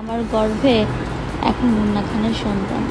আমার গর্ভে এখন মুন্না খানের সন্তান।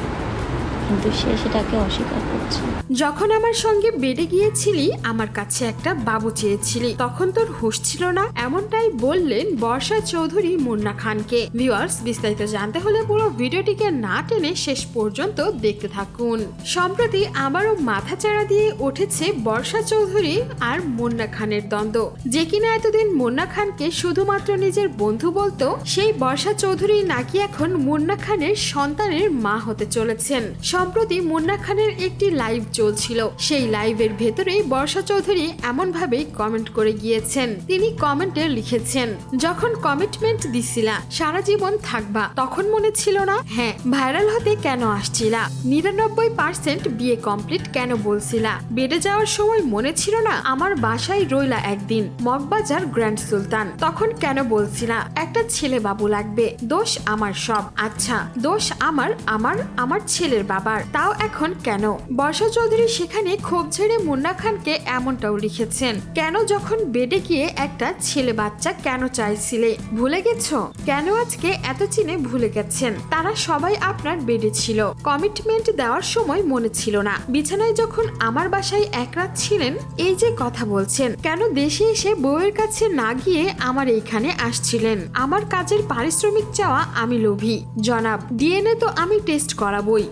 কিন্তু সে সেটাকে অস্বীকার করছে। যখন আমার সঙ্গে বেডে গিয়েছিলি, আমার কাছে একটা বাবু চেয়েছিলি। তখন তোর হুঁশ ছিল না। এমনটাই বললেন বর্ষা চৌধুরী মুন্না খানকে। ভিউয়ার্স, বিস্তারিত জানতে হলে পুরো ভিডিওটিকে না টেনে শেষ পর্যন্ত দেখতে থাকুন। সম্প্রতি আবারও মাথা চাড়া দিয়ে উঠেছে বর্ষা চৌধুরী আর মুন্না খানের দ্বন্দ্ব। যে কিনা এতদিন মুন্না খানকে শুধুমাত্র নিজের বন্ধু বলতো, সেই বর্ষা চৌধুরী নাকি এখন মুন্না খানের সন্তানের মা হতে চলেছেন। সম্প্রতি মুন্না খানের একটি লাইভ চলছিল। সেই লাইভের ভেতরেই বর্ষা চৌধুরী এমন ভাবেই কমেন্ট করে গিয়েছেন। তিনি কমেন্টে লিখেছেন, যখন কমিটমেন্ট দিছিলা, সারা জীবন থাকবা। তখন মনে ছিল না হ্যাঁ ভাইরাল হতে কেন আসছিলা? নিরানব্বই পার্সেন্ট বিয়ে কমপ্লিট কেন বলছিলা? বেড়ে যাওয়ার সময় মনে ছিল না, আমার বাসায় রইলা একদিন, মগবাজার গ্র্যান্ড সুলতান। তখন কেন বলছিলা, একটা ছেলে বাবু লাগবে, দোষ আমার সব। আচ্ছা দোষ আমার আমার আমার ছেলের বাবার তাও এখন কেন? বর্ষা চৌধুরী সেখানে ক্ষোভ ঝেড়ে মুন্না খানকে এমনটাও লিখেছেন। কেন যখন বেডে গিয়ে একটা ছেলে বাচ্চা কেন চাইছিলে? ভুলে গেছো? কেন আজকে এত চিনে ভুলে গেছেন? তারা সবাই আপনার বেডে ছিল। কমিটমেন্ট দেওয়ার সময় মনে ছিল না। বিছানায় যখন আমার বাসায় এক রাত ছিলেন, এই যে কথা বলছেন, কেন দেশে এসে বউয়ের কাছে না গিয়ে আমার এইখানে আসছিলেন? আমার কাজের পারিশ্রমিক চাওয়া আমি লোভী। জনাব, ডিএনএ তো আমি টেস্ট করাবই।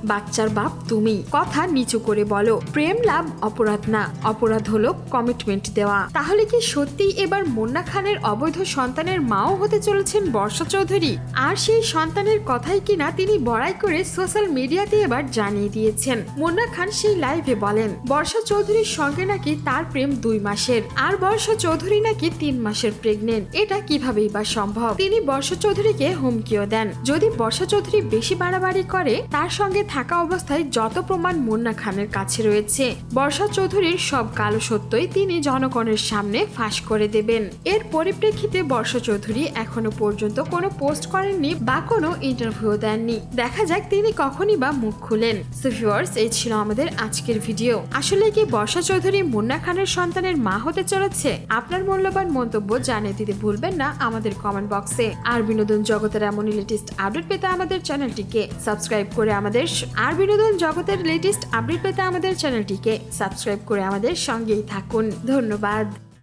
বাচ্চার বাপ তুমি। কথা নিচু করে বলো, প্রেম লাভ অপরাধ না। অপরাধ হলো কমিটমেন্ট দেওয়া। তাহলে কি সত্যিই এবার মুন্না খানের অবৈধ সন্তানের মাও হতে চলেছেন বর্ষা চৌধুরী? আর সেই সন্তানের কথাই কিনা তিনি বড়াই করে সোশ্যাল মিডিয়াতে এবার জানিয়ে দিয়েছেন। মুন্না খান সেই লাইভে বলেন, বর্ষা চৌধুরীর সঙ্গে নাকি তার প্রেম দুই মাসের, আর বর্ষা চৌধুরী নাকি তিন মাসের প্রেগনেন্ট এটা কিভাবেই বা সম্ভব? তিনি বর্ষা চৌধুরীকে হুমকিও দেন। যদি বর্ষা চৌধুরী বেশি বাড়াবাড়ি করে, তার সঙ্গে থাকা অবস্থায় যত প্রমাণ মুন্না খানের কাছে রয়েছে, বর্ষা চৌধুরীর সব কালো সত্যই তিনি জনগণের সামনে ফাঁস করে দেবেন। এর পরিপ্রেক্ষিতে বর্ষা চৌধুরী এখনও পর্যন্ত কোনো পোস্ট করেননি বা কোনো ইন্টারভিউ দেননি। দেখা যাক তিনি কখনই বা মুখ খুলেন। সো ভিউয়ার্স এই ছিল আমাদের আজকের ভিডিও। আসলে কি বর্ষা চৌধুরী মুন্না খানের সন্তানের মা হতে চলেছে? আপনার মূল্যবান মন্তব্য জানিয়ে দিতে ভুলবেন না আমাদের কমেন্ট বক্সে আর বিনোদন জগতের এমন লেটেস্ট আপডেট পেতে আমাদের চ্যানেলটিকে সাবস্ক্রাইব করে আমাদের আর বিনোদন জগতের লেটেস্ট আপডেট পেতে আমাদের চ্যানেলটিকে সাবস্ক্রাইব করে আমাদের সঙ্গেই থাকুন। ধন্যবাদ।